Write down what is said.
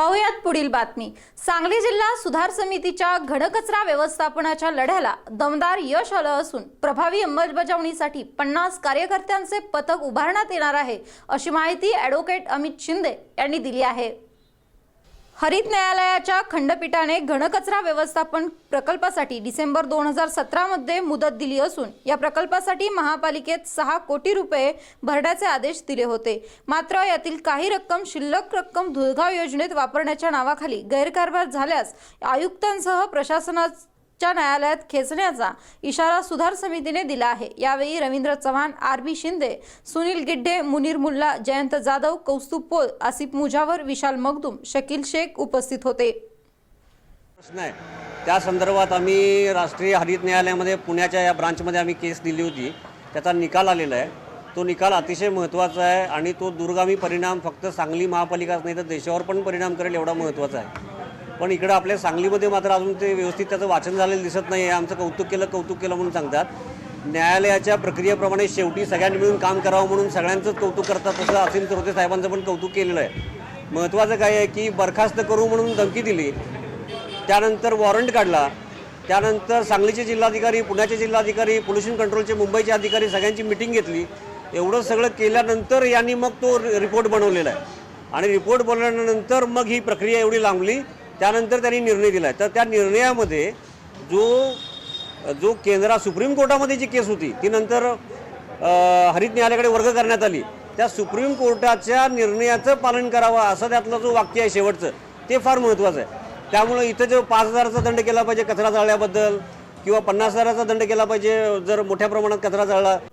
पाहुयात पुढील बातमी. सांगली जिल्हा सुधार समितीच्या घनकचरा व्यवस्थापनाच्या लढ्याला दमदार यश आलं असून प्रभावी अंमलबजावणीसाठी पन्नास कार्यकर्त्यांचे पथक उभारण्यात येणार आहे अशी माहिती ॲडव्होकेट अमित शिंदे यांनी दिली आहे. हरित न्यायालयाच्या खंडपीठाने घनकचरा व्यवस्थापन प्रकल्पासाठी डिसेंबर दोन हजार सतरामध्ये मुदत दिली असून या प्रकल्पासाठी महापालिकेत सहा कोटी रुपये भरण्याचे आदेश दिले होते. मात्र यातील काही रक्कम शिल्लक रक्कम धुळगाव योजनेत वापरण्याच्या नावाखाली गैरकारभार झाल्यास आयुक्तांसह प्रशासनाच्या न्यायालयात खेचण्याचा इशारा सुधार समितीने दिला आहे. यावेळी रवींद्र चव्हाण आर बी शिंदे सुनील गिड्डे मुनीर मुल्ला जयंत जाधव कौस्तुभ पोल आसिफ मुजावर विशाल मगदुम शकील शेख उपस्थित होते. त्या संदर्भात आम्ही राष्ट्रीय हरित न्यायालयामध्ये पुण्याच्या या ब्रांचमध्ये आम्ही केस दिली होती. त्याचा निकाल आलेला आहे. तो निकाल अतिशय महत्त्वाचा आहे आणि तो दूरगामी परिणाम फक्त सांगली महापालिकाच नाही तर देशावर पण परिणाम करेल एवढा महत्त्वाचा आहे. पण इकडं आपल्या सांगलीमध्ये मात्र अजून ते व्यवस्थित त्याचं वाचन झालेलं दिसत नाही आहे आमचं कौतुक केलं कौतुक केलं म्हणून सांगतात. न्यायालयाच्या प्रक्रियेप्रमाणे शेवटी सगळ्यांनी मिळून काम करावं म्हणून सगळ्यांचंच कौतुक करतात तसं असीम चौथे साहेबांचं पण कौतुक केलेलं आहे. महत्त्वाचं काय आहे की बरखास्त करू म्हणून धमकी दिली त्यानंतर वॉरंट काढला त्यानंतर सांगलीचे जिल्हाधिकारी पुण्याचे जिल्हाधिकारी पोल्युशन कंट्रोलचे मुंबईचे अधिकारी सगळ्यांची मिटिंग घेतली. एवढं सगळं केल्यानंतर यांनी मग तो रिपोर्ट बनवलेला आहे. आणि रिपोर्ट बनवल्यानंतर मग ही प्रक्रिया एवढी लांबली त्यानंतर त्यांनी निर्णय दिला आहे तर त्या निर्णयामध्ये जो जो केंद्रा सुप्रीम कोर्टामध्ये जी केस होती ती नंतर हरित न्यायालयाकडे वर्ग करण्यात आली. त्या सुप्रीम कोर्टाच्या निर्णयाचं पालन करावं असं त्यातलं जो वाक्य आहे शेवटचं ते फार महत्त्वाचं आहे. त्यामुळं इथं जो पाच हजाराचा दंड केला पाहिजे कचरा जाळल्याबद्दल किंवा पन्नास हजाराचा दंड केला पाहिजे जर मोठ्या प्रमाणात कचरा जाळला